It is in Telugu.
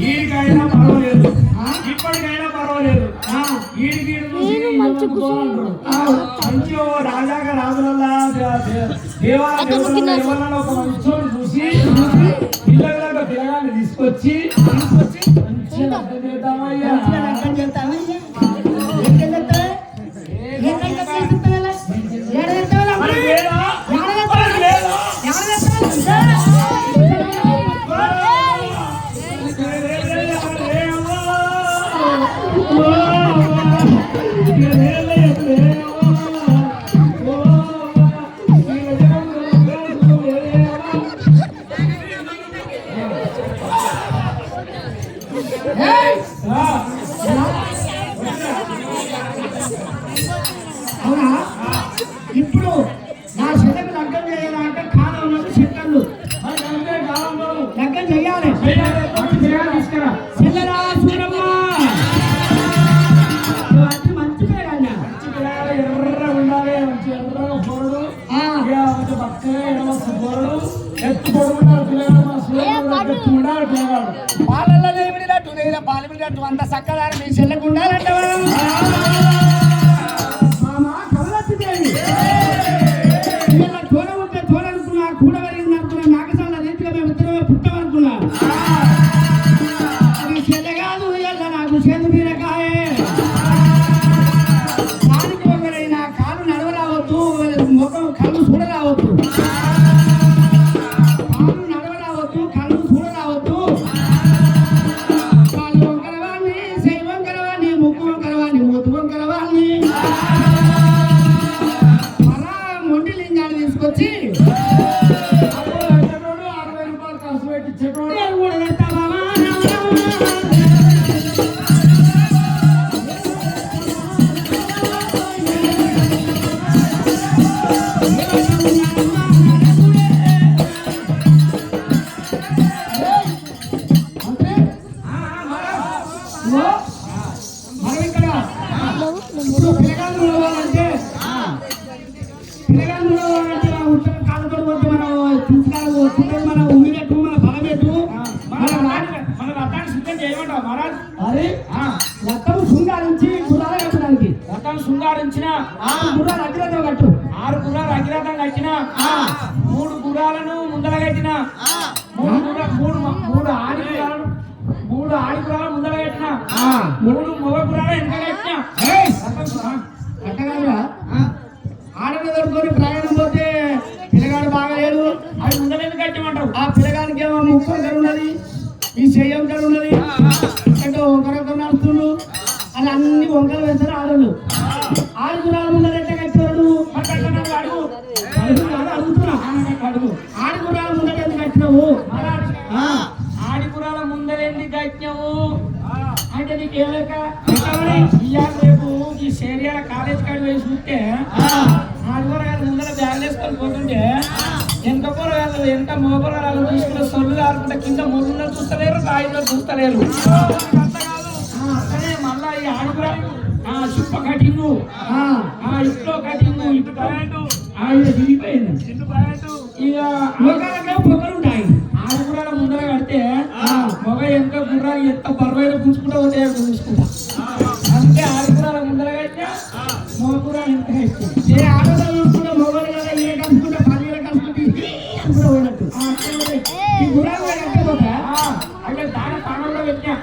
ఈడికైనా పర్వాలేదు. ఇప్పటికైనా పర్వాలేదు. మంచి ఓ రాజాగా రాజులల్లా దేవా దేవుళ్ళ ఒక మంచోడు చూసి పిల్లలకు పిల్లగాన్ని తీసుకొచ్చి తీసుకొచ్చి మంచిగా చేద్దామయ్యా. అవునా ఇప్పుడు నా చెల్లెకి లగ్గం చేయాలంటే కాలం ఉన్నది సెకండ్లు. లగ్గం చేయాలి చెల్లెరా అంటే మంచి పేరు అన్న ఎర్ర ఉండాలి మంచి పొరడు పొరడు ఎత్తు పొడుగుండాలి పిల్లగాడు మా సూర్యుడు ఎత్తు ఉండాలి పిల్లగాడు నేను అంత చక్కదారి మీ చెల్లెకు ఉండాలంటే మొండి లింగాన్ని తీసుకొచ్చి అప్పుడు వచ్చేటోడు అరవై రూపాయలు ఖర్చు పెట్టి ఇచ్చేటోడు నేను కూడా చేస్తా మామా, రామ, రామ. అంటే మొత్తం శృంగారించి గుర్రాలు కట్టడానికి. రథం శృంగారించిన గుర్రాలు అగ్రతో కట్టు. ఆరు గుర్రాలు అగ్రతం కట్టిన మూడు గుర్రాలను ముందర కట్టిన మూడు మూడు మూడు ఆడి గుర్రాలను మూడు ఆడి గుర్రాలు ముందర కట్టిన మూడు మగ గుర్రాలు వెనక కట్టిన. అట్టగాదురా ఆడని దొరుకుని ప్రయాణం పోతే పిల్లగాడు బాగలేదు అవి ముందర ఎందుకు కట్టమంటావు? ఆ పిల్లగానికి ఏమో వంకర ఉన్నది ఈ చెయ్యి ఉన్నది అని అన్ని వంకలు వేస్తారు ఆడలు ఆడు గురాల ముందర మరి కట్టమన్నావు అడుగు. అడుగుతున్నా. అడుగు. ఆడు గురాల ముందర ఎందుకు కట్టినావు? ఆడి గుర్రాల ముందర ఎందుకు కట్టినావు? అంటే నీకు ఏం లేక ఇవాళ రేపు. ఈ సేరియాల కాలేజ్ కాడి పోయి చూస్తే ఆ, ఆడవారు ముందర బ్యాగ్ వేసుకొని పోతుంటే వెనక కూరగాయలు వెనక మోపరాలు తీసుకున్న సొల్లు కాకుండా కింద ముళ్ళు చూస్తలేరు కాయలు చూస్తలేరు. అక్కడే మళ్ళా ఈ ఆడపురాలు ఆ చుప్ప కటింగు. ఆ, ఇంట్లో కటింగు ఇటు ప్యాంటు ఆ ఇది దిగిపోయింది ఇక లోకాలకేమో పొగరు ఉంటాయి ఆడపురాల ముందర కడితే మగ వెనక గుర్రాలు ఎంత బరువైన గుంజుకుంటూ పోతే చూసుకుంటా. అందుకే ఆడపురాల ముందర కట్టినా మగ గుర్రాలు ఎంత కట్టినా ఏ ఆడదాలు చూసుకుంటే మొగలు కదా ఏ కలుసుకుంటే పదివేలు కలుసుకుంటే కూడా పోయినట్టు. అంటే దాని స్థానంలో పెట్టినా